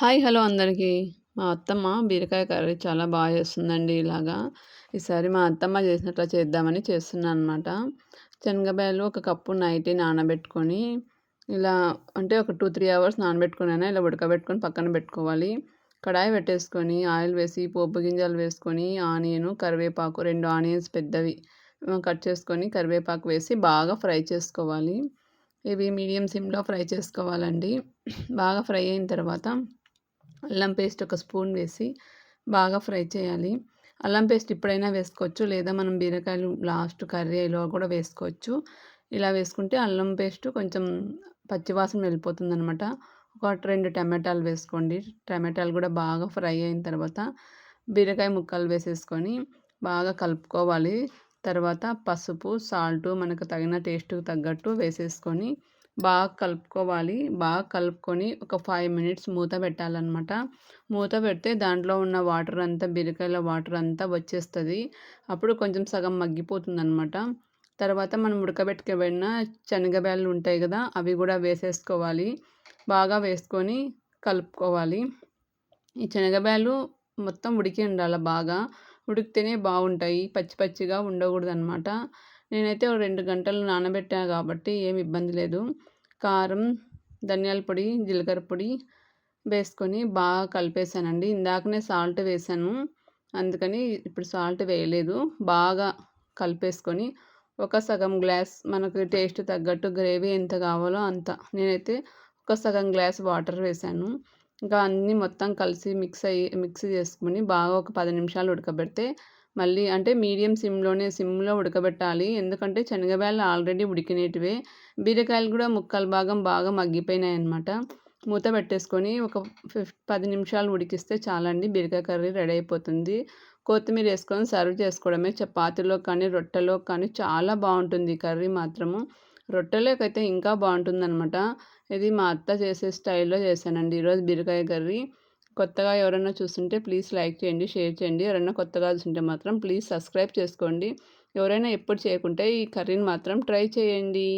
Hi hello అందరికీ. మా అత్తమ్మ బీరకాయ కర్రీ చాలా బాగా చేస్తుందండి ఇలాగా. ఈసారి మా అత్తమ్మ చేసినట్లా చేద్దామని చేస్తున్నాను అనమాట శనగబాయలు ఒక కప్పు నైట్ నానబెట్టుకొని ఇలా అంటే ఒక టూ త్రీ అవర్స్ నానబెట్టుకుని ఇలా ఉడకబెట్టుకొని పక్కన పెట్టుకోవాలి. కడాయి పెట్టేసుకొని ఆయిల్ వేసి పోపు గింజలు వేసుకొని ఆనియన్ కరివేపాకు రెండు ఆనియన్స్ పెద్దవి కట్ చేసుకొని కరివేపాకు వేసి బాగా ఫ్రై చేసుకోవాలి. ఇవి మీడియం సిమ్లో ఫ్రై చేసుకోవాలండి. బాగా ఫ్రై అయిన తర్వాత అల్లం పేస్ట్ ఒక స్పూన్ వేసి బాగా ఫ్రై చేయాలి. అల్లం పేస్ట్ ఇప్పుడైనా వేసుకోవచ్చు. లేదా మనం బీరకాయలు లాస్ట్ కర్రీలో కూడా వేసుకోవచ్చు. ఇలా వేసుకుంటే అల్లం పేస్ట్ కొంచెం పచ్చివాసన వెళ్ళిపోతుంది అనమాట ఒక రెండు టమాటాలు వేసుకోండి. టమాటాలు కూడా బాగా ఫ్రై అయిన తర్వాత బీరకాయ ముక్కలు వేసేసుకొని బాగా కలుపుకోవాలి. తర్వాత పసుపు సాల్ట్ మనకు తగిన టేస్ట్కి తగ్గట్టు వేసేసుకొని బాగా కలుపుకోవాలి. బాగా కలుపుకొని ఒక ఫైవ్ మినిట్స్ మూత పెట్టాలన్నమాట. మూత పెడితే దాంట్లో ఉన్న వాటర్ అంతా బీరకాయల వాటర్ అంతా వచ్చేస్తుంది. అప్పుడు కొంచెం సగం మగ్గిపోతుంది అనమాట తర్వాత మనం ఉడకబెట్టుకోబడిన శనగబ్యాలు ఉంటాయి కదా అవి కూడా వేసేసుకోవాలి. బాగా వేసుకొని కలుపుకోవాలి. ఈ శనగబ్యాలు మొత్తం ఉడికి ఉండాలి బాగా. ఉడికితేనే బాగుంటాయి. పచ్చి పచ్చిగా ఉండకూడదు అనమాట నేనైతే ఒక రెండు గంటలు నానబెట్టాను కాబట్టి ఏమి ఇబ్బంది లేదు. కారం ధనియాల పొడి జీలకర్ర పొడి వేసుకొని బాగా కలిపేసానండి ఇందాకనే సాల్ట్ వేసాను అందుకని ఇప్పుడు సాల్ట్ వేయలేదు. బాగా కలిపేసుకొని ఒక సగం గ్లాస్ మనకు టేస్ట్ తగ్గట్టు గ్రేవీ ఎంత కావాలో అంత. నేనైతే ఒక సగం గ్లాస్ వాటర్ వేసాను ఇంకా అన్నీ మొత్తం కలిసి మిక్స్ అయ్యి మిక్స్ చేసుకుని బాగా ఒక పది నిమిషాలు ఉడకబెడితే మళ్ళీ అంటే మీడియం సిమ్లోనే సిమ్లో ఉడకబెట్టాలి. ఎందుకంటే శనగబ్యాలు ఆల్రెడీ ఉడికినేటివే. బీరకాయలు కూడా ముక్కల భాగం బాగా మగ్గిపోయినాయి అనమాట మూత పెట్టేసుకొని ఒక ఫిఫ్ పది నిమిషాలు ఉడికిస్తే చాలండి. బీరకాయ కర్రీ రెడీ అయిపోతుంది. కొత్తిమీర వేసుకొని సర్వ్ చేసుకోవడమే చపాతీలో కానీ రొట్టెలో కానీ చాలా బాగుంటుంది కర్రీ మాత్రము. రొట్టెలోకైతే ఇంకా బాగుంటుంది అనమాట ఇది మా అత్త చేసే స్టైల్లో చేశానండి ఈరోజు బీరకాయ కర్రీ. కొత్తగా ఎవరైనా చూస్తుంటే ప్లీజ్ లైక్ చేయండి షేర్ చేయండి. ఎవరైనా కొత్తగా చూస్తుంటే మాత్రం ప్లీజ్ సబ్స్క్రైబ్ చేసుకోండి. ఎవరైనా ఎప్పుడు చేయకుంటే ఈ కర్రీని మాత్రం ట్రై చేయండి.